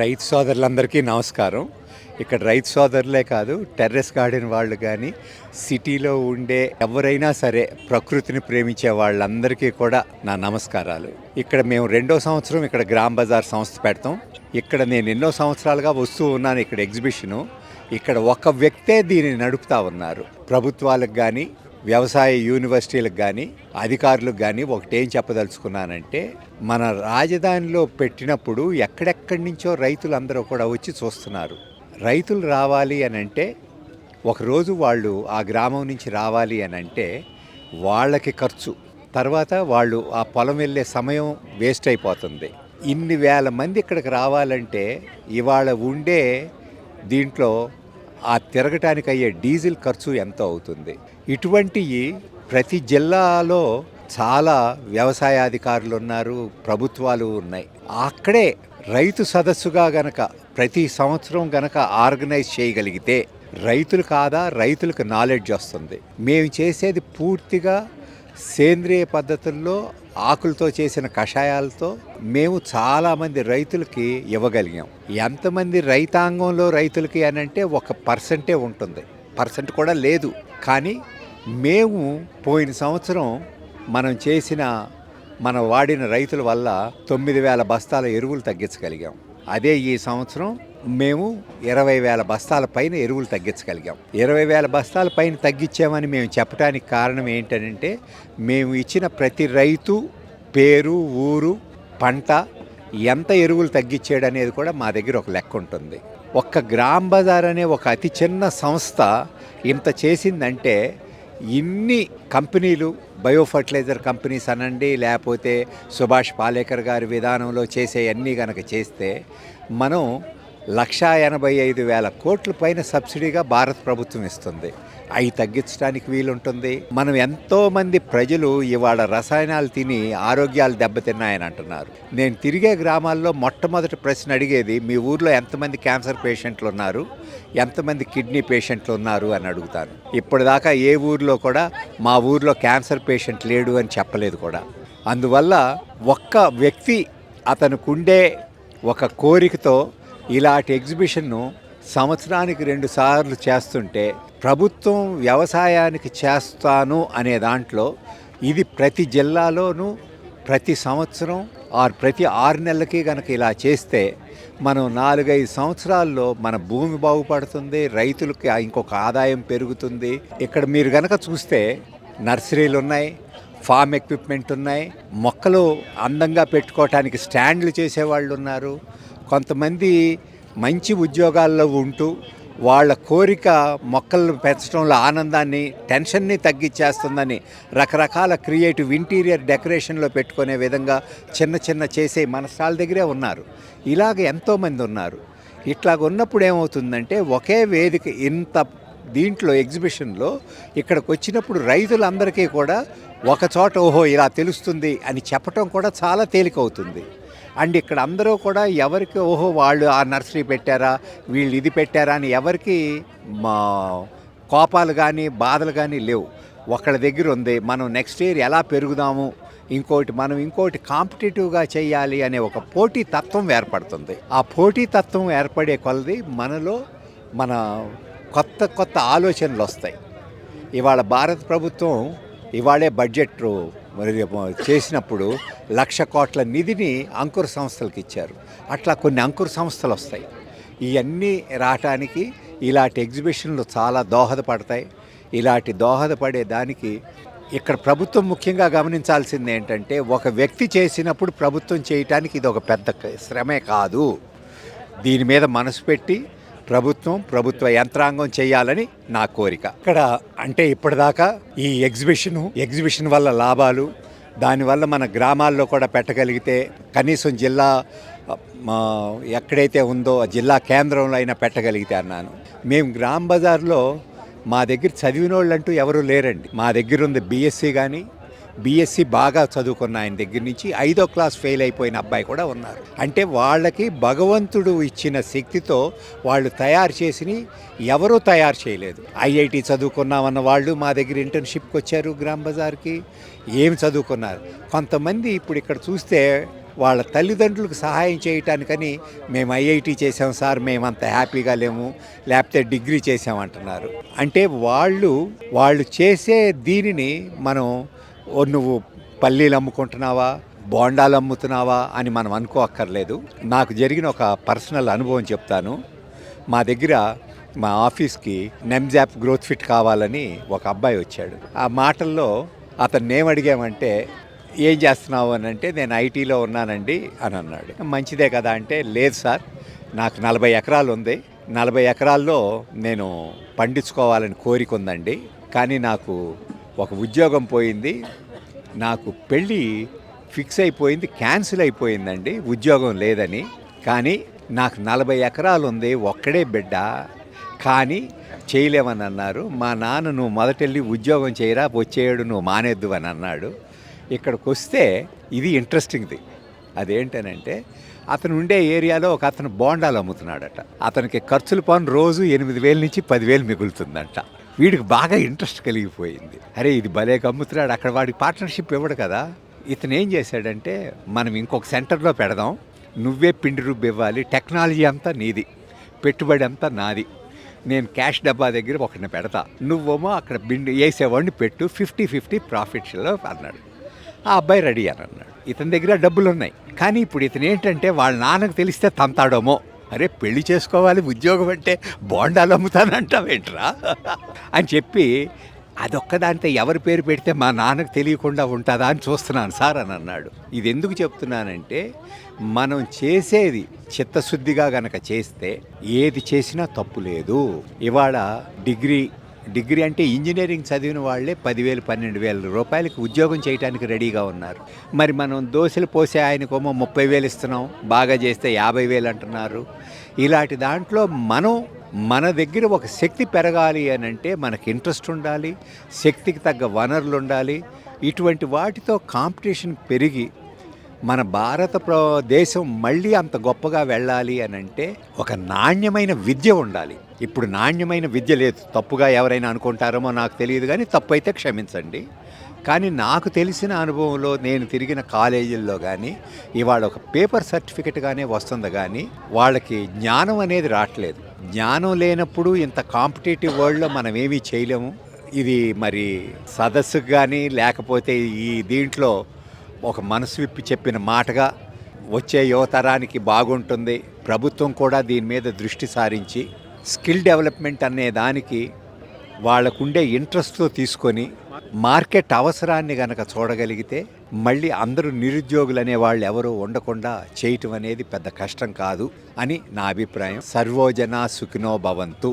రైతు సోదరులందరికీ నమస్కారం. ఇక్కడ రైతు సోదరులే కాదు టెర్రస్ గార్డెన్ వాళ్ళు కానీ సిటీలో ఉండే ఎవరైనా సరే ప్రకృతిని ప్రేమించే వాళ్ళందరికీ కూడా నా నమస్కారాలు. ఇక్కడ మేము రెండో సంవత్సరం ఇక్కడ గ్రామ్ బజార్ సంస్థ పెడతాం. ఇక్కడ నేను ఎన్నో సంవత్సరాలుగా వస్తూ ఉన్నాను ఇక్కడ ఎగ్జిబిషను. ఇక్కడ ఒక వ్యక్తే దీన్ని నడుపుతా ఉన్నారు. ప్రభుత్వాలకు కానీ వ్యవసాయ యూనివర్సిటీలకు కానీ అధికారులకు కానీ ఒకటేం చెప్పదలుచుకున్నానంటే మన రాజధానిలో పెట్టినప్పుడు ఎక్కడెక్కడి నుంచో రైతులందరూ కూడా వచ్చి చూస్తున్నారు. రైతులు రావాలి అని అంటే ఒకరోజు వాళ్ళు ఆ గ్రామం నుంచి రావాలి అని అంటే వాళ్ళకి ఖర్చు. తర్వాత వాళ్ళు ఆ పొలం వెళ్ళే సమయం వేస్ట్ అయిపోతుంది. ఇన్ని వేల మంది ఇక్కడికి రావాలంటే ఇవాళ ఉండే దీంట్లో ఆ తిరగటానికి అయ్యే డీజిల్ ఖర్చు ఎంత అవుతుంది. ఇటువంటివి ప్రతి జిల్లాలో చాలా వ్యవసాయాధికారులు ఉన్నారు ప్రభుత్వాలు ఉన్నాయి. అక్కడే రైతు సదస్సుగా గనక ప్రతి సంవత్సరం గనక ఆర్గనైజ్ చేయగలిగితే రైతులు కాదా రైతులకు నాలెడ్జ్ వస్తుంది. మేము చేసేది పూర్తిగా సేంద్రియ పద్ధతుల్లో ఆకులతో చేసిన కషాయాలతో మేము చాలామంది రైతులకి ఇవ్వగలిగాం. ఎంతమంది రైతాంగంలో రైతులకి అని అంటే ఒక పర్సెంటే ఉంటుంది. పర్సెంట్ కూడా లేదు. కానీ మేము పోయిన సంవత్సరం మనం చేసిన మన వాడిన రైతుల వల్ల తొమ్మిది వేల బస్తాల ఎరువులు తగ్గించగలిగాం. అదే ఈ సంవత్సరం మేము ఇరవై వేల బస్తాల పైన ఎరువులు తగ్గించగలిగాం. ఇరవై వేల బస్తాల పైన తగ్గించామని మేము చెప్పడానికి కారణం ఏంటంటే మేము ఇచ్చిన ప్రతి రైతు పేరు ఊరు పంట ఎంత ఎరువులు తగ్గించాడు అనేది కూడా మా దగ్గర ఒక లెక్క ఉంటుంది. ఒక్క గ్రామ్ బజార్ అనే ఒక అతి చిన్న సంస్థ ఇంత చేసిందంటే ఇన్ని కంపెనీలు బయో ఫర్టిలైజర్ కంపెనీస్ అనండి లేకపోతే సుభాష్ పాలేకర్ గారి విధానంలో చేసే అన్నీ కనుక చేస్తే మనం లక్షా ఎనభై ఐదు వేల కోట్ల పైన సబ్సిడీగా భారత ప్రభుత్వం ఇస్తుంది. అవి తగ్గించడానికి వీలుంటుంది. మనం ఎంతోమంది ప్రజలు ఇవాళ రసాయనాలు తిని ఆరోగ్యాలు దెబ్బతిన్నాయని అంటున్నారు. నేను తిరిగే గ్రామాల్లో మొట్టమొదటి ప్రశ్న అడిగేది మీ ఊర్లో ఎంతమంది క్యాన్సర్ పేషెంట్లు ఉన్నారు? ఎంతమంది కిడ్నీ పేషెంట్లు ఉన్నారు? అని అడుగుతాను. ఇప్పటిదాకా ఏ ఊర్లో కూడా మా ఊర్లో క్యాన్సర్ పేషెంట్ లేడు అని చెప్పలేదు కూడా. అందువల్ల ఒక్క వ్యక్తి అతనుకుండే ఒక కోరికతో ఇలాంటి ఎగ్జిబిషన్ను సంవత్సరానికి రెండు సార్లు చేస్తుంటే ప్రభుత్వం వ్యవసాయానికి చేస్తాను అనే దాంట్లో ఇది ప్రతి జిల్లాలోనూ ప్రతి సంవత్సరం ఆర్ ప్రతి ఆరు నెలలకి కనుక ఇలా చేస్తే మనం నాలుగైదు సంవత్సరాల్లో మన భూమి బాగుపడుతుంది రైతులకి ఇంకొక ఆదాయం పెరుగుతుంది. ఇక్కడ మీరు కనుక చూస్తే నర్సరీలు ఉన్నాయి ఫామ్ ఎక్విప్మెంట్ ఉన్నాయి మొక్కలు అందంగా పెట్టుకోవటానికి స్టాండ్లు చేసేవాళ్ళు ఉన్నారు. కొంతమంది మంచి ఉద్యోగాల్లో ఉంటూ వాళ్ళ కోరిక మొక్కలను పెంచడంలో ఆనందాన్ని టెన్షన్ని తగ్గించేస్తుందని రకరకాల క్రియేటివ్ ఇంటీరియర్ డెకరేషన్లో పెట్టుకునే విధంగా చిన్న చిన్న చేసే మన దగ్గరే ఉన్నారు. ఇలాగ ఎంతోమంది ఉన్నారు. ఇట్లాగ ఉన్నప్పుడు ఏమవుతుందంటే ఒకే వేదిక ఇంత దీంట్లో ఎగ్జిబిషన్లో ఇక్కడికి వచ్చినప్పుడు రైతులందరికీ కూడా ఒక చోట ఓహో ఇలా తెలుస్తుంది అని చెప్పటం కూడా చాలా తేలికవుతుంది. అండ్ ఇక్కడ అందరూ కూడా ఎవరికి ఓహో వాళ్ళు ఆ నర్సరీ పెట్టారా వీళ్ళు ఇది పెట్టారా అని ఎవరికి మా కోపాలు కానీ బాధలు కానీ లేవు. ఒకళ్ళ దగ్గర ఉంది మనం నెక్స్ట్ ఇయర్ ఎలా పెరుగుదాము ఇంకోటి మనం ఇంకోటి కాంపిటేటివ్గా చేయాలి అనే ఒక పోటీ తత్వం ఏర్పడుతుంది. ఆ పోటీ తత్వం ఏర్పడే కొలది మనలో మన కొత్త కొత్త ఆలోచనలు వస్తాయి. ఇవాళ భారత ప్రభుత్వం ఇవాళే బడ్జెట్ మరి చేసినప్పుడు లక్ష కోట్ల నిధిని అంకుర సంస్థలకు ఇచ్చారు. అట్లా కొన్ని అంకుర సంస్థలు వస్తాయి. ఇవన్నీ రావటానికి ఇలాంటి ఎగ్జిబిషన్లు చాలా దోహదపడతాయి. ఇలాంటి దోహదపడే దానికి ఇక్కడ ప్రభుత్వం ముఖ్యంగా గమనించాల్సింది ఏంటంటే ఒక వ్యక్తి చేసినప్పుడు ప్రభుత్వం చేయటానికి ఇది ఒక పెద్ద శ్రమే కాదు. దీని మీద మనసు పెట్టి ప్రభుత్వం ప్రభుత్వ యంత్రాంగం చేయాలని నా కోరిక. ఇక్కడ అంటే ఇప్పటిదాకా ఈ ఎగ్జిబిషన్ ఎగ్జిబిషన్ వల్ల లాభాలు దానివల్ల మన గ్రామాల్లో కూడా పెట్టగలిగితే కనీసం జిల్లా మా ఎక్కడైతే ఉందో జిల్లా కేంద్రంలో అయినా పెట్టగలిగితే అన్నాను. మేము గ్రామ్ బజార్లో మా దగ్గర చదివిన వాళ్ళు అంటూ లేరండి. మా దగ్గర ఉంది బీఎస్సీ కానీ బీఎస్సీ బాగా చదువుకున్న ఆయన దగ్గర నుంచి ఐదో క్లాస్ ఫెయిల్ అయిపోయిన అబ్బాయి కూడా ఉన్నారు. అంటే వాళ్ళకి భగవంతుడు ఇచ్చిన శక్తితో వాళ్ళు తయారు చేసి ఎవరూ తయారు చేయలేదు. ఐఐటి చదువుకున్నామన్న వాళ్ళు మా దగ్గర ఇంటర్న్షిప్కి వచ్చారు గ్రామ్ బజార్కి. ఏం చదువుకున్నారు? కొంతమంది ఇప్పుడు ఇక్కడ చూస్తే వాళ్ళ తల్లిదండ్రులకు సహాయం చేయటానికని మేము ఐఐటి చేసాం సార్ మేము అంత హ్యాపీగా లేము లేకపోతే డిగ్రీ చేసామంటున్నారు అంటే వాళ్ళు వాళ్ళు చేసే దీనిని మనం నువ్వు పల్లీలు అమ్ముకుంటున్నావా? బోండాలు అమ్ముతున్నావా అని మనం అనుకోక్కర్లేదు. నాకు జరిగిన ఒక పర్సనల్ అనుభవం చెప్తాను. మా దగ్గర మా ఆఫీస్కి నెమ్జాప్ గ్రోత్ ఫిట్ కావాలని ఒక అబ్బాయి వచ్చాడు. ఆ మాటల్లో అతన్ని ఏమడిగామంటే అడిగామంటే ఏం చేస్తున్నావు? అని అంటే నేను ఐటీలో ఉన్నానండి అని అన్నాడు. మంచిదే కదా అంటే లేదు సార్ నాకు నలభై ఎకరాలు ఉంది. నలభై ఎకరాల్లో నేను పండించుకోవాలని కోరిక ఉందండి. కానీ నాకు ఒక ఉద్యోగం పోయింది. నాకు పెళ్ళి ఫిక్స్ అయిపోయింది క్యాన్సిల్ అయిపోయిందండి. ఉద్యోగం లేదని. కానీ నాకు నలభై ఎకరాలు ఉంది ఒక్కడే బిడ్డ. కానీ చేయలేమని అన్నారు మా నాన్న నువ్వు మొదటెళ్ళి ఉద్యోగం చేయరా వచ్చేయడు నువ్వు మానేద్దు అని అన్నాడు. ఇక్కడికి వస్తే ఇది ఇంట్రెస్టింగ్ది. అదేంటనంటే అతను ఉండే ఏరియాలో ఒక అతను బోండాలు అమ్ముతున్నాడట. అతనికి ఖర్చుల పని రోజు ఎనిమిది వేల నుంచి పదివేలు మిగులుతుందంట. వీడికి బాగా ఇంట్రెస్ట్ కలిగిపోయింది. అరే ఇది భలే కమ్ముతున్నాడు అక్కడ వాడికి పార్ట్నర్షిప్ ఇవ్వడు కదా. ఇతను ఏం చేశాడంటే మనం ఇంకొక సెంటర్లో పెడదాం. నువ్వే పిండి రుబ్బు ఇవ్వాలి. టెక్నాలజీ అంతా నీది. పెట్టుబడి అంతా నాది. నేను క్యాష్ డబ్బా దగ్గర ఒకటిని పెడతా. నువ్వేమో అక్కడ బిండి వేసేవాడిని పెట్టు. ఫిఫ్టీ ఫిఫ్టీ ప్రాఫిట్స్లో అన్నాడు. ఆ అబ్బాయి రెడీ అని అన్నాడు. ఇతని దగ్గర డబ్బులు ఉన్నాయి కానీ ఇప్పుడు ఇతను ఏంటంటే వాళ్ళ నాన్నకు తెలిస్తే తంతాడోమో. అరే పెళ్ళి చేసుకోవాలి ఉద్యోగం అంటే బోండాలు అమ్ముతానంటావేంట్రా అని చెప్పి అదొక్కదాంతో ఎవరి పేరు పెడితే మా నాన్నకు తెలియకుండా ఉంటుందా అని చూస్తున్నాను సార్ అని అన్నాడు. ఇది ఎందుకు చెప్తున్నానంటే మనం చేసేది చిత్తశుద్ధిగా గనక చేస్తే ఏది చేసినా తప్పు లేదు. ఇవాళ డిగ్రీ డిగ్రీ అంటే ఇంజనీరింగ్ చదివిన వాళ్ళే పదివేలు పన్నెండు వేల రూపాయలకి ఉద్యోగం చేయడానికి రెడీగా ఉన్నారు. మరి మనం దోశలు పోసే ఆయనకేమో ముప్పై వేలు ఇస్తున్నాం బాగా చేస్తే యాభై వేలు అంటున్నారు. ఇలాంటి దాంట్లో మనం మన దగ్గర ఒక శక్తి పెరగాలి అని అంటే మనకి ఇంట్రెస్ట్ ఉండాలి శక్తికి తగ్గ వనరులు ఉండాలి. ఇటువంటి వాటితో కాంపిటీషన్ పెరిగి మన భారత దేశం మళ్ళీ అంత గొప్పగా వెళ్ళాలి అని అంటే ఒక నాణ్యమైన విద్య ఉండాలి. ఇప్పుడు నాణ్యమైన విద్య లేదు. తప్పుగా ఎవరైనా అనుకుంటారేమో నాకు తెలియదు కానీ తప్పు అయితే క్షమించండి. కానీ నాకు తెలిసిన అనుభవంలో నేను తిరిగిన కాలేజీల్లో కానీ ఇవాళ ఒక పేపర్ సర్టిఫికెట్గానే వస్తుంది కానీ వాళ్ళకి జ్ఞానం అనేది రావట్లేదు. జ్ఞానం లేనప్పుడు ఇంత కాంపిటేటివ్ వరల్డ్లో మనం ఏమీ చేయలేము. ఇది మరి సదస్సుకు కానీ లేకపోతే ఈ దీంట్లో ఒక మనసు విప్పి చెప్పిన మాటగా వచ్చే యువతరానికి బాగుంటుంది. ప్రభుత్వం కూడా దీని మీద దృష్టి సారించి స్కిల్ డెవలప్మెంట్ అనే దానికి వాళ్ళకుండే ఇంట్రెస్ట్తో తీసుకొని మార్కెట్ అవసరాన్ని గనక చూడగలిగితే మళ్ళీ అందరూ నిరుద్యోగులు అనే వాళ్ళు ఎవరూ ఉండకుండా చేయటం అనేది పెద్ద కష్టం కాదు అని నా అభిప్రాయం. సర్వోజన సుఖినో భవంతు.